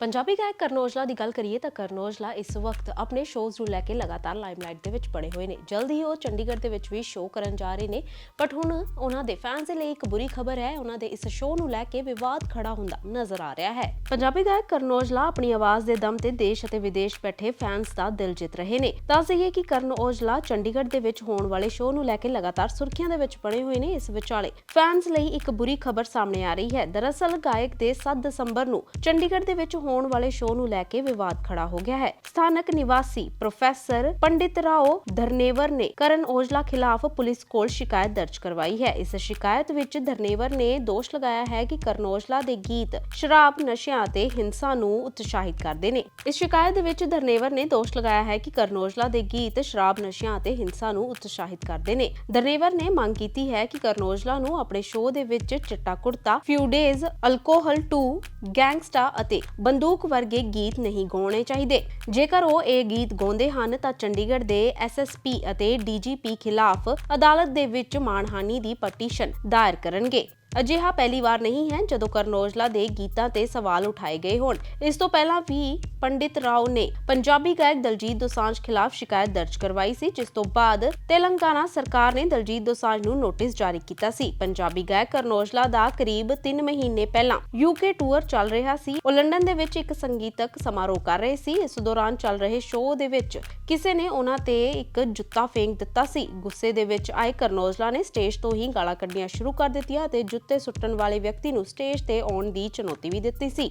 ਪੰਜਾਬੀ ਗਾਇਕ ਕਰਨ ਔਜਲਾ ਦੀ ਗੱਲ ਕਰੀਏ ਤਾਂ ਕਰਨ ਔਜਲਾ ਇਸ ਵਕਤ ਆਪਣੇ ਸ਼ੋਜ਼ ਨੂੰ ਲੈ ਕੇ ਲਗਾਤਾਰ ਲਾਈਮਲਾਈਟ ਦੇ ਵਿੱਚ ਬਣੇ ਹੋਏ ਨੇ। ਜਲਦ ਹੀ ਉਹ ਚੰਡੀਗੜ੍ਹ ਦੇ ਵਿੱਚ ਵੀ ਸ਼ੋਅ ਕਰਨ ਜਾ ਰਹੇ ਨੇ ਬਟ ਹੁਣ ਉਹਨਾਂ ਦੇ ਫੈਨਸ ਦੇ ਲਈ ਇੱਕ ਬੁਰੀ ਖਬਰ ਹੈ, ਉਹਨਾਂ ਦੇ ਇਸ ਸ਼ੋਅ ਨੂੰ ਲੈ ਕੇ ਵਿਵਾਦ ਖੜਾ ਹੁੰਦਾ ਨਜ਼ਰ ਆ ਰਿਹਾ ਹੈ। ਪੰਜਾਬੀ ਗਾਇਕ ਕਰਨ ਔਜਲਾ ਆਪਣੀ ਆਵਾਜ਼ ਦੇ ਦਮ ਤੇ ਦੇਸ਼ ਅਤੇ ਵਿਦੇਸ਼ ਬੈਠੇ ਫੈਨਸ ਦਾ ਦਿਲ ਜਿੱਤ ਰਹੇ ਨੇ। ਦੱਸ ਦਈਏ ਕਿ ਕਰਨ ਔਜਲਾ ਚੰਡੀਗੜ੍ਹ ਦੇ ਵਿੱਚ ਹੋਣ ਵਾਲੇ ਸ਼ੋਅ ਨੂੰ ਲੈ ਕੇ ਲਗਾਤਾਰ ਸੁਰਖੀਆਂ ਦੇ ਵਿੱਚ ਬਣੇ ਹੋਏ ਨੇ। ਇਸ ਵਿਚਾਲੇ ਫੈਨਸ ਲਈ ਇੱਕ ਬੁਰੀ ਖਬਰ ਸਾਹਮਣੇ ਆ ਰਹੀ ਹੈ। ਦਰਅਸਲ ਗਾਇਕ ਦੇ 7 ਦਸੰਬਰ ਨੂੰ ਚੰਡੀਗੜ੍ਹ ਦੇ ਵਿੱਚ ਹੋਣ ਵਾਲੇ ਸ਼ੋਅ ਨੂੰ ਲੈ ਕੇ ਵਿਵਾਦ ਖੜਾ ਹੋ ਗਿਆ ਹੈ। ਸਥਾਨਕ ਨਿਵਾਸੀ ਪ੍ਰੋਫੈਸਰ ਪੰਡਿਤ ਰਾਓ ਧਰਨੇਵਰ ਨੇ ਕਰਨ ਔਜਲਾ ਖਿਲਾਫ ਪੁਲਿਸ ਕੋਲ ਸ਼ਿਕਾਇਤ ਦਰਜ ਕਰਵਾਈ ਹੈ। ਇਸ ਸ਼ਿਕਾਇਤ ਵਿੱਚ ਧਰਨੇਵਰ ਨੇ ਦੋਸ਼ ਲਗਾਇਆ ਹੈ ਕਿ ਕਰਨ ਔਜਲਾ ਦੇ ਗੀਤ ਸ਼ਰਾਬ, ਨਸ਼ਿਆਂ ਅਤੇ ਹਿੰਸਾ ਨੂੰ ਉਤਸ਼ਾਹਿਤ ਕਰਦੇ ਨੇ। ਇਸ ਸ਼ਿਕਾਇਤ ਦੇ ਵਿੱਚ ਧਰਨੇਵਰ ਨੇ ਦੋਸ਼ ਲਗਾਇਆ ਹੈ ਕਿ ਕਰਨ ਔਜਲਾ ਦੇ ਗੀਤ ਸ਼ਰਾਬ, ਨਸ਼ਿਆਂ ਅਤੇ ਹਿੰਸਾ ਨੂੰ ਉਤਸ਼ਾਹਿਤ ਕਰਦੇ ਨੇ। ਧਰਨੇਵਰ ਨੇ ਮੰਗ ਕੀਤੀ ਹੈ ਕਿ ਕਰਨ ਔਜਲਾ ਨੂੰ ਆਪਣੇ ਸ਼ੋਅ ਦੇ ਵਿੱਚ ਚਿੱਟਾ ਕੁੜਤਾ ਫਿਊ ਡੇਜ਼ ਅਲਕੋਹਲ 2 ਗੈਂਗਸਟਾ ਅਤੇ ਬੰਦੂਕ ਵਰਗੇ ਗੀਤ ਨਹੀਂ ਗਾਉਣੇ ਚਾਹੀਦੇ। ਜੇਕਰ ਉਹ ਇਹ ਗੀਤ ਗਾਉਂਦੇ ਹਨ, ਤਾਂ ਚੰਡੀਗੜ੍ਹ ਦੇ ਐਸਐਸਪੀ ਅਤੇ ਡੀਜੀਪੀ ਖਿਲਾਫ ਅਦਾਲਤ ਦੇ ਵਿੱਚ ਮਾਣਹਾਨੀ ਦੀ ਪਟੀਸ਼ਨ ਦਾਇਰ ਕਰਨਗੇ। ਅਜਿਹਾ ਪਹਿਲੀ ਵਾਰ ਨਹੀਂ ਹੈ ਜਦੋਂ ਕਰਨ ਔਜਲਾ ਦੇ ਗੀਤਾਂ ਤੇ ਸਵਾਲ ਉਠਾਏ ਗਏ ਹੋਣ। ਇਸ ਤੋਂ ਪਹਿਲਾਂ ਵੀ ਪੰਡਿਤ ਰਾਓ ਨੇ ਪੰਜਾਬੀ ਗਾਇਕ ਦਲਜੀਤ ਦੋਸਾਂਝ ਖਿਲਾਫ ਸ਼ਿਕਾਇਤ ਦਰਜ ਕਰਵਾਈ ਸੀ, ਜਿਸ ਤੋਂ ਬਾਅਦ ਤੇਲੰਗਾਨਾ ਸਰਕਾਰ ਨੇ ਦਲਜੀਤ ਦੋਸਾਂਝ ਨੂੰ ਨੋਟਿਸ ਜਾਰੀ ਕੀਤਾ ਸੀ। ਪੰਜਾਬੀ ਗਾਇਕ ਕਰਨ ਔਜਲਾ ਦਾ ਕਰੀਬ 3 ਮਹੀਨੇ ਪਹਿਲਾਂ ਯੂਕੇ ਟੂਰ ਚੱਲ ਰਿਹਾ ਸੀ। ਉਹ ਲੰਡਨ ਦੇ ਵਿੱਚ ਇੱਕ ਸੰਗੀਤਕ ਸਮਾਰੋਹ ਕਰ ਰਹੇ ਸੀ। ਇਸ ਦੌਰਾਨ ਚੱਲ ਰਹੇ ਸ਼ੋਅ ਦੇ ਵਿੱਚ ਕਿਸੇ ਨੇ ਉਹਨਾਂ ਤੇ ਇੱਕ ਜੁੱਤਾ ਫੇਂਕ ਦਿੱਤਾ ਸੀ। ਗੁੱਸੇ ਦੇ ਵਿੱਚ ਆਏ ਕਰਨ ਔਜਲਾ ਨੇ ਸਟੇਜ ਤੋਂ ਹੀ ਗਾਲਾਂ ਕੱਢੀਆਂ ਸ਼ੁਰੂ ਕਰ ਦਿੱਤੀਆਂ ਅਤੇ ਜੁੱਤੇ ਸੁੱਟਣ ਵਾਲੇ ਵਿਅਕਤੀ ਨੂੰ ਸਟੇਜ ਤੇ ਆਉਣ ਦੀ ਚੁਣੌਤੀ ਵੀ ਦਿੱਤੀ ਸੀ।